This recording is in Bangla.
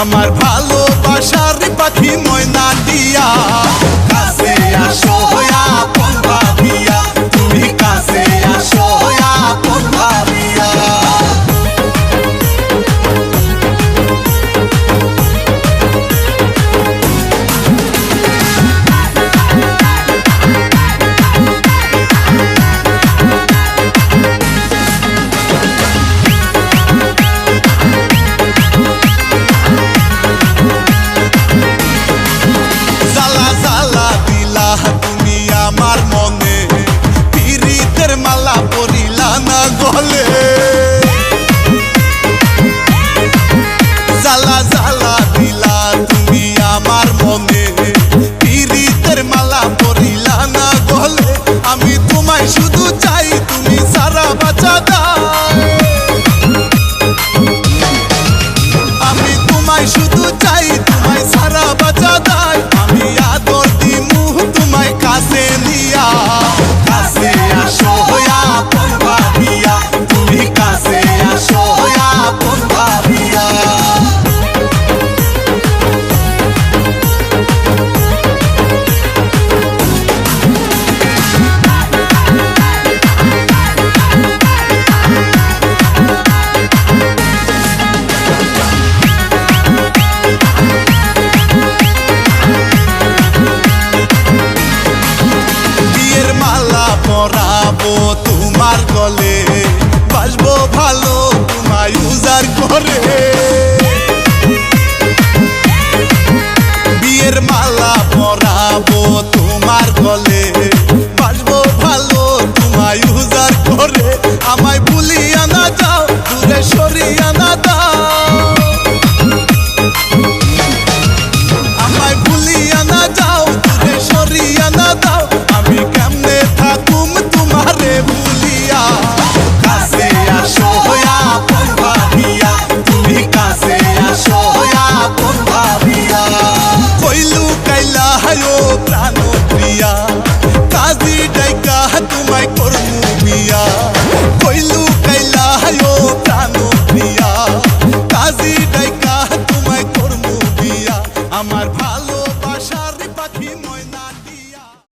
আমার ভালোবাসার পাখি ময়না দিয়া। গলে বিয়ের মালা পরাবো তোমার গলে, বাসবো ভালো তোমায় উজার আমায় ভুলিয়া না যাও, দূরে সরিয়া না দাও হায়ো প্রাণ প্রিয়া কাজী ডাইকা তোমায় করমু বিয়া কইলু কাইলা হায়ো প্রাণ প্রিয়া কাজী ডাইকা তোমায় করমু বিয়া আমার